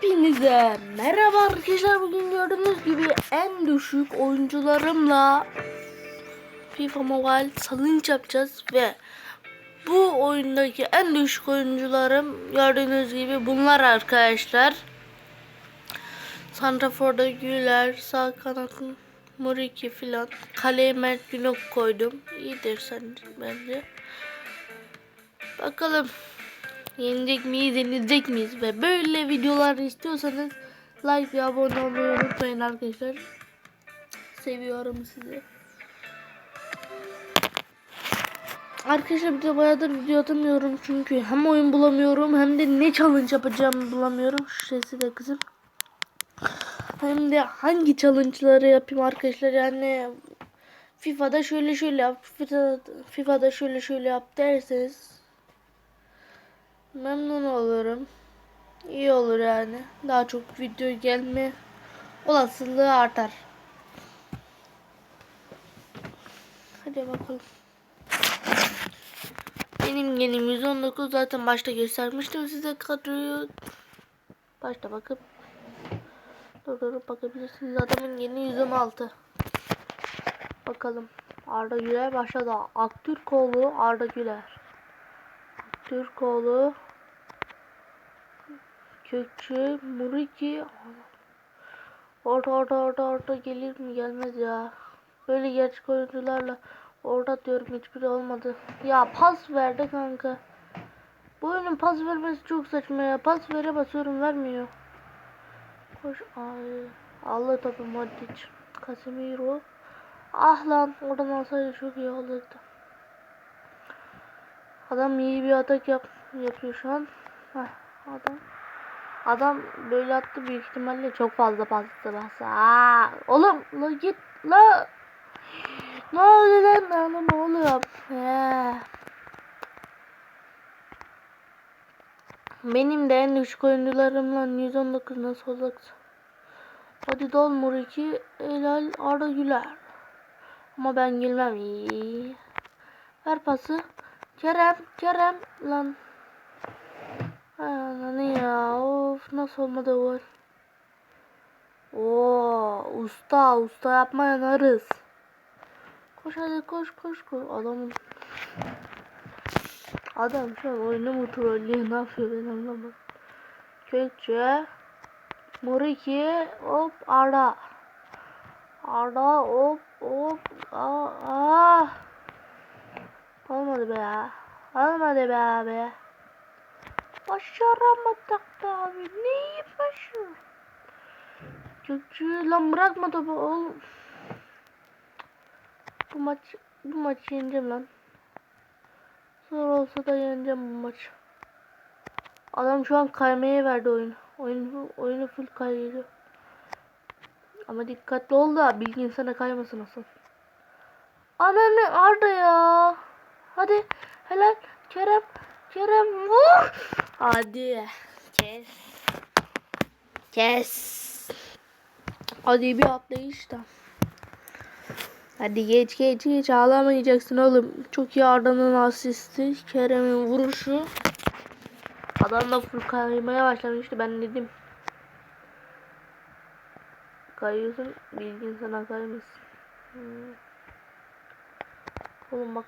Hepinize merhaba arkadaşlar bugün gördüğünüz gibi en düşük oyuncularımla FIFA Mobile challenge yapacağız ve bu oyundaki en düşük oyuncularım gördüğünüz gibi bunlar arkadaşlar. Santrafor'da Güler, sağ kanatın Muriki filan. Kaleye Mert Günok koydum. İyidir sence bence. Bakalım yenecek miyiz, yenilecek miyiz ve böyle videolar istiyorsanız like ve abone olmayı unutmayın arkadaşlar. Seviyorum sizi. Arkadaşlar bir de bayağıdır video atamıyorum çünkü hem oyun bulamıyorum hem de ne challenge yapacağımı bulamıyorum. Şu sesi de kızım. Hem de hangi challenge'ları yapayım arkadaşlar yani FIFA'da şöyle şöyle yap, FIFA'da, şöyle şöyle yap derseniz memnun olurum. İyi olur yani. Daha çok video gelme olasılığı artar. Hadi bakalım. Benim genim 119 zaten başta göstermiştim size kadroyu. Başta bakıp durdurup bakabilirsiniz. Adamın yeni 116. Bakalım. Arda Güler başladı. Aktürkoğlu Arda Güler. Türkoğlu Kökçü Muriki. Orta orta orta orta gelir mi gelmez ya. Böyle gerçek oyuncularla Orta diyorum hiçbiri olmadı. Ya pas verdi kanka. Bu oyunun pas vermesi çok saçma ya. Pas vere basıyorum vermiyor. Koş ay Allah topu Modric Casemiro. Ah lan oradan alsaydı çok iyi olurdu. Adam iyi bir atak yap yapıyor şu an. Heh, adam adam böyle attı büyük ihtimalle çok fazla bastı bastı. Aa, oğlum la git la. Ne oluyor lan? Lan ne oluyor? He. Benim de en düşük oyuncularımla 119 nasıl olacak? Hadi dol Muriki, Elal, Arda Güler. Ama ben girmem. İyi. Ver pası. Kerem, Kerem lan. Ananı ya. Of nasıl olmadı gol. Oo, usta, usta yapmayan arız. Koş hadi koş koş koş. Adamın Adam şu an oyunu mu trollüyor ne yapıyor ben anlamadım. Kökçe Muriki hop Arda Arda hop hop aa, aa. Olmadı be. Olmadı be abi. Başaramadık be abi. Neyi başarı? Gökçü lan bırakma topu oğlum. Bu maç bu maçı yeneceğim lan. Zor olsa da yeneceğim bu maçı. Adam şu an kaymaya verdi oyunu. Oyunu, oyunu full kayıyor. Ama dikkatli ol da bilgin sana kaymasın asıl. Ananı Arda ya. Hadi helal Kerem Kerem vur. Hadi kes. Kes. Hadi bir atlayış da. Hadi geç geç geç ağlamayacaksın oğlum. Çok iyi Arda'nın asisti. Kerem'in vuruşu. Adam da kaymaya başlamıştı ben dedim. Kayıyorsun bilgin sana kaymasın. Hmm. Oğlum bak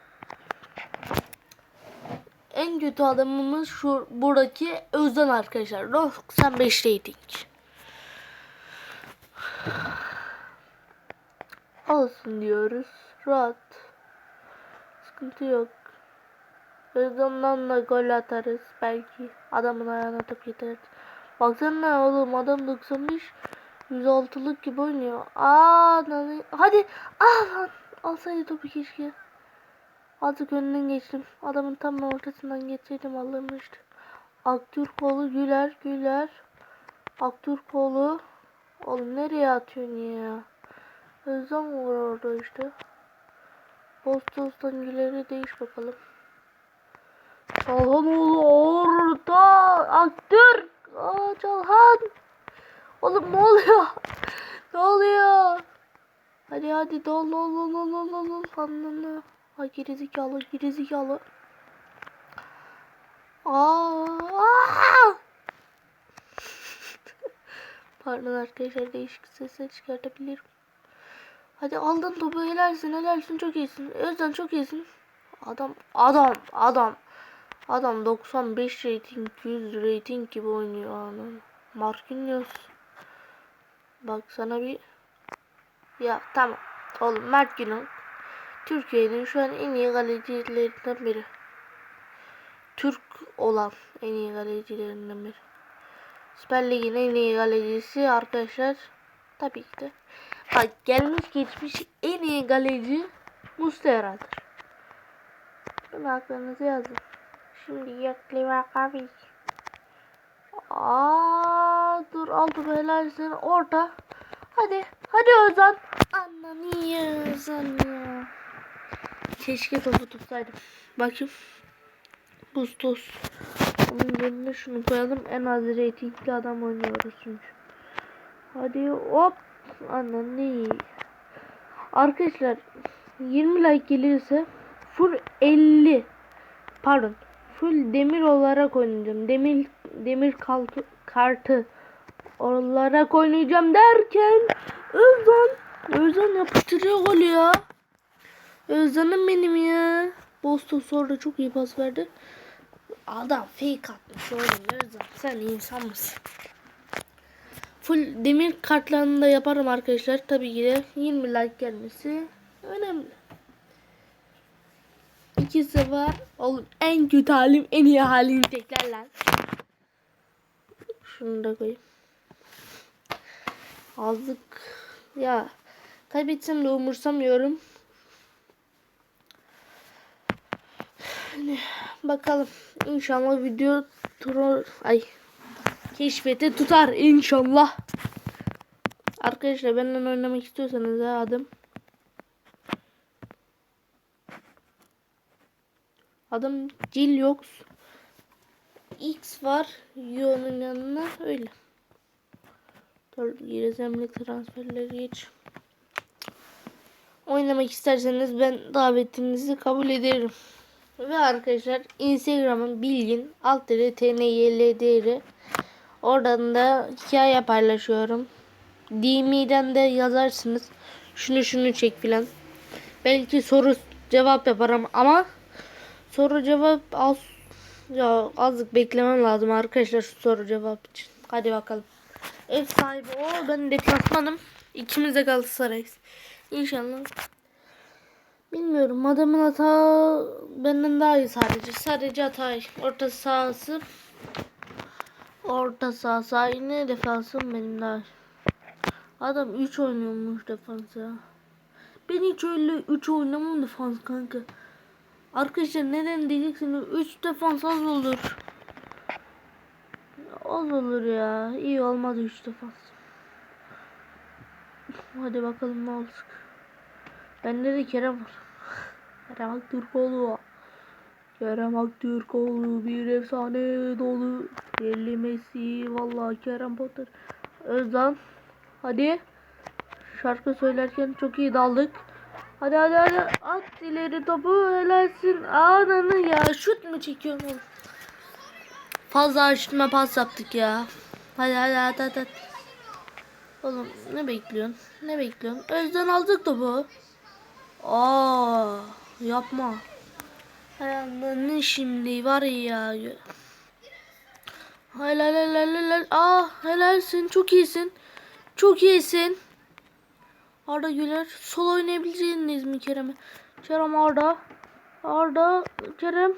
en kötü adamımız şu buradaki Özden arkadaşlar. 95 rating. Olsun diyoruz. Rahat. Sıkıntı yok. Özden'den da gol atarız. Belki adamın ayağına top yeter. Baksana oğlum adam 95 106'lık gibi oynuyor. Aa, hadi. Aa lan. Alsaydı topu keşke. Azıcık önünden geçtim. Adamın tam ortasından geçseydim alırmıştı. Aktürkoğlu Güler Güler. Aktürkoğlu. Oğlum nereye atıyorsun ya? Özlem var orada işte. Bostos'tan Güler'e değiş bakalım. Çalhanoğlu orada. Aktür. Aa Çalhan. Oğlum ne oluyor? ne oluyor? Hadi hadi dol dol dol dol dol dol. Anlamı. Ay gerizekalı gerizekalı. Aa, aa! Pardon arkadaşlar değişik sesler çıkartabilirim. Hadi aldın topu helalsin helalsin çok iyisin. Özden çok iyisin. Adam adam adam. Adam 95 rating 100 rating gibi oynuyor anam. Marquinhos. Bak sana bir ya tamam. Oğlum Günok Türkiye'nin şu an en iyi galecilerinden biri. Türk olan en iyi galecilerinden biri. Süper Lig'in en iyi galecisi arkadaşlar. Tabii ki de. Bak gelmiş geçmiş en iyi galeci Muslera'dır. Bunu aklınıza yazın. Şimdi yaklama abi. Aa dur aldı helalsin orta. Hadi hadi Ozan. Anla niye Ozan ya? Keşke topu tutsaydım. Bakayım. Bustos. Onun yerine şunu koyalım. En az reytingli adam oynuyoruz çünkü. Hadi hop. Anla ne? Arkadaşlar 20 like gelirse full 50 pardon full demir olarak oynayacağım. Demir demir kartı, kartı olarak oynayacağım derken Özcan Özcan yapıştırıyor golü ya. Özcan'ım benim ya. Boston sonra çok iyi pas verdi. Adam fake atmış oğlum Özcan. Sen insan mısın? Full demir kartlarını da yaparım arkadaşlar. Tabii ki de 20 like gelmesi önemli. İkisi var. Oğlum en kötü halim en iyi halini tekrar lan. Şunu da koyayım. Azlık ya kaybetsem de umursamıyorum. Hani bakalım inşallah video turu ay keşfete tutar inşallah. Arkadaşlar benden oynamak istiyorsanız ha adım Adım Ciliox. X var. Yo'nun yanına öyle. Dur girizemli transferleri geç. Oynamak isterseniz ben davetinizi kabul ederim. Ve arkadaşlar Instagram'ın bilgin alt tnyldr Oradan da hikaye paylaşıyorum. DM'den de yazarsınız. Şunu şunu çek filan. Belki soru cevap yaparım ama soru cevap az ya azlık beklemem lazım arkadaşlar şu soru cevap için. Hadi bakalım. Ev sahibi o ben deplasmanım. İkimiz de Galatasaray'ız. İnşallah. Bilmiyorum adamın hata benden daha iyi sadece. Sadece hata orta sahası orta sahası aynı defansım benim daha iyi. Adam 3 oynuyormuş defans ya. Ben hiç öyle 3 oynamam defans kanka. Arkadaşlar neden diyeceksiniz? 3 defans az olur. Az olur ya. İyi olmadı 3 defans. Hadi bakalım ne olacak. Bende de Kerem var. Kerem Aktürkoğlu var. Kerem Aktürkoğlu bir efsane dolu. Yerli Messi vallahi Kerem Potter. Özdan. Hadi. Şarkı söylerken çok iyi daldık. Hadi hadi hadi at ileri topu helalsin. Ananı ya şut mu çekiyorsun oğlum? Fazla açtırma pas yaptık ya. Hadi hadi hadi hadi. hadi. Oğlum ne bekliyorsun? Ne bekliyorsun? Özden aldık topu. Aa yapma. Ne şimdi var ya. Helal helal helal. Aa helalsin çok iyisin. Çok iyisin. Arda Güler sol oynayabileceğiniz mi Kerem'e? Kerem Arda. Arda Kerem.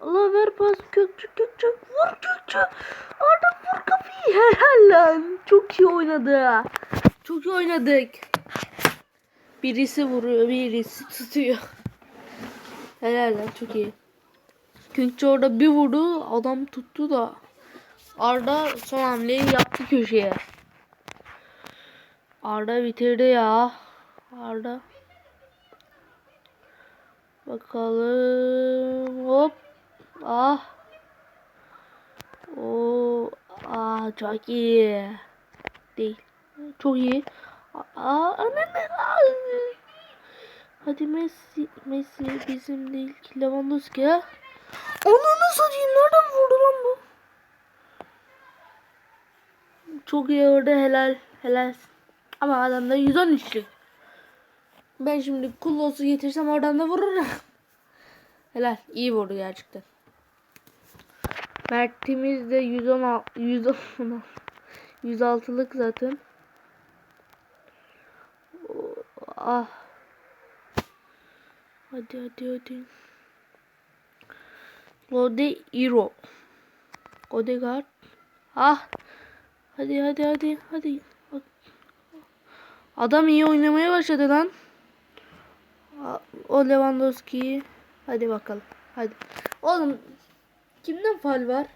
Allah ver pas Kökçük Kökçük vur Kökçük. Arda vur kapıyı helal lan. Çok iyi oynadı. Çok iyi oynadık. Birisi vuruyor birisi tutuyor. Helal lan çok iyi. Kökçü orada bir vurdu adam tuttu da. Arda son hamleyi yaptı köşeye. Arda bitirdi ya. Arda. Bakalım. Hop. Ah. O ah çok iyi. Değil. Çok iyi. Aa anne Hadi Messi Messi bizim değil ki Lewandowski. Onu nasıl diyeyim nereden vurdu lan bu? çok iyi orada helal helal. Ama adamda 113'lük. Ben şimdi kullosu getirsem oradan da vururum. helal iyi vurdu gerçekten. Mert'imiz de 110 110 106'lık zaten. Ah. Hadi hadi hadi. Lode Hero. Odegaard. Ah. Hadi hadi hadi hadi. Adam iyi oynamaya başladı lan. O Lewandowski. Hadi bakalım. Hadi. Oğlum kimden faul var?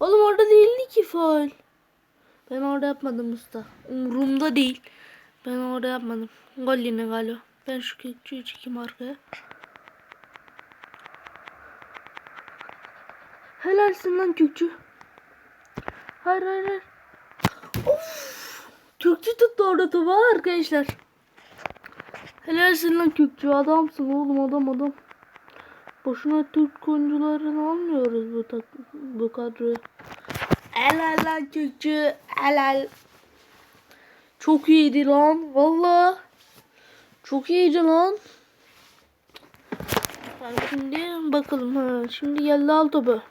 Oğlum orada değildi ki faul. Ben orada yapmadım usta. Umurumda değil. Ben orada yapmadım. Gol yine galiba. Ben şu kekçiyi çekeyim arkaya. Helalsin lan Kökçü. Hayır hayır hayır. Of. Kökçü tuttu orada topu arkadaşlar. Helalsin lan Kökçü. Adamsın oğlum adam adam. Boşuna Türk oyuncularını almıyoruz bu tak bu kadroya. Helal lan Kökçü. Helal. Çok iyiydi lan. Valla. Çok iyiydi lan. Şimdi bakalım ha. Şimdi geldi al topu.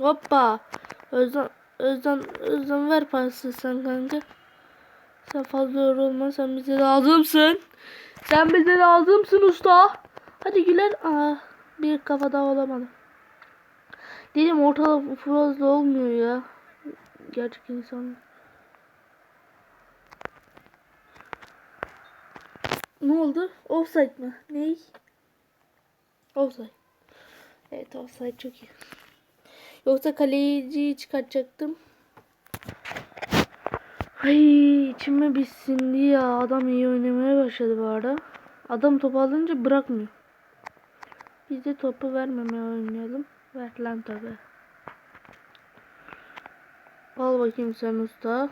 Hoppa. Özden Özden Özden ver pası sen kanka. Sen fazla yorulma sen bize lazımsın. Sen bize lazımsın usta. Hadi Güler. Aa, bir kafa daha olamadı. Dedim ortada fazla olmuyor ya. Gerçek insan. Ne oldu? Offside mı? Ney? Offside. Evet offside çok iyi. Yoksa kaleciyi çıkartacaktım. Ay içime bir sindi ya. Adam iyi oynamaya başladı bu arada. Adam topu alınca bırakmıyor. Biz de topu vermemeye oynayalım. Ver lan topu. Al bakayım sen usta.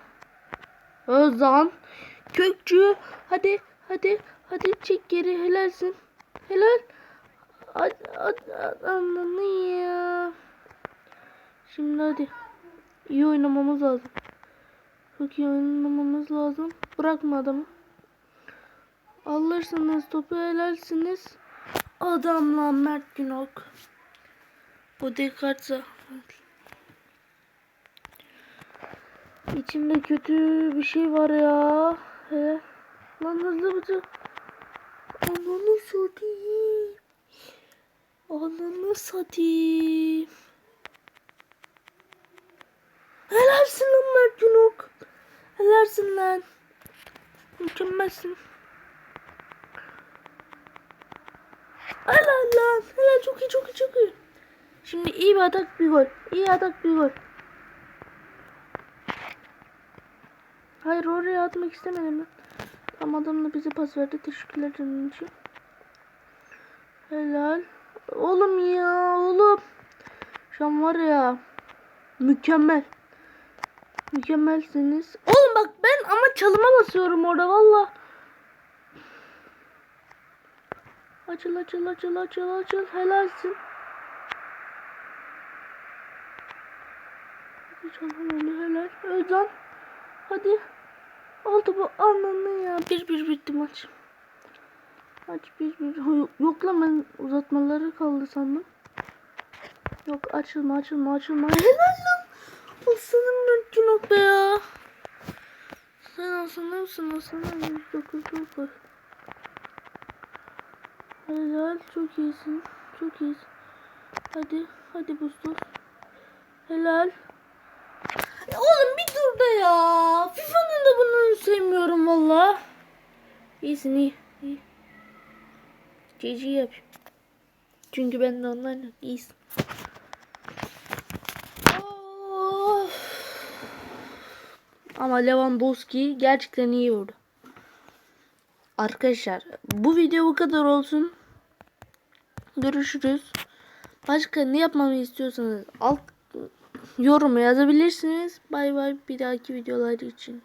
Özan. Kökçü. Hadi hadi hadi çek geri helalsin. Helal. Hadi hadi hadi ananı ya. Şimdi hadi. İyi oynamamız lazım. Çok iyi oynamamız lazım. Bırakma adamı. Alırsınız topu helalsiniz. Adam lan Mert Günok. Bu Descartes'a. İçimde kötü bir şey var ya. He. Lan hızlı hızlı. Ananı satayım. Ananı satayım. Helalsin lan Mert Günok. Helalsin lan. Mükemmelsin. Helal lan. Helal çok iyi çok iyi çok iyi. Şimdi iyi bir atak bir gol. İyi atak bir gol. Hayır oraya atmak istemedim ben. Tam adam da bize verdi. Teşekkürler canım için. Helal. Oğlum ya oğlum. Şu an var ya. Mükemmel. Mükemmelsiniz. Oğlum bak ben ama çalıma basıyorum orada valla. Açıl açıl açıl açıl açıl. Helalsin. Çalım öyle helal. Özcan. Hadi. Al topu ananı ya. Bir bir bitti maç. Maç bir bir. Yo- Yok lan ben uzatmaları kaldı sandım. Yok açılma açılma açılma. Helal lan. Aslanım yok be ya. Sen aslanımsın aslanım. 109 dokuz. Helal çok iyisin. Çok iyisin. Hadi hadi Bustos. Helal. Ya oğlum bir dur da ya. FIFA'nın da bunu sevmiyorum valla. İyisin iyi. iyi. GG yap. Çünkü ben de onlarla iyisin. Of. Ama Lewandowski gerçekten iyi vurdu. Arkadaşlar bu video bu kadar olsun. Görüşürüz. Başka ne yapmamı istiyorsanız alt yoruma yazabilirsiniz. Bay bay bir dahaki videolar için.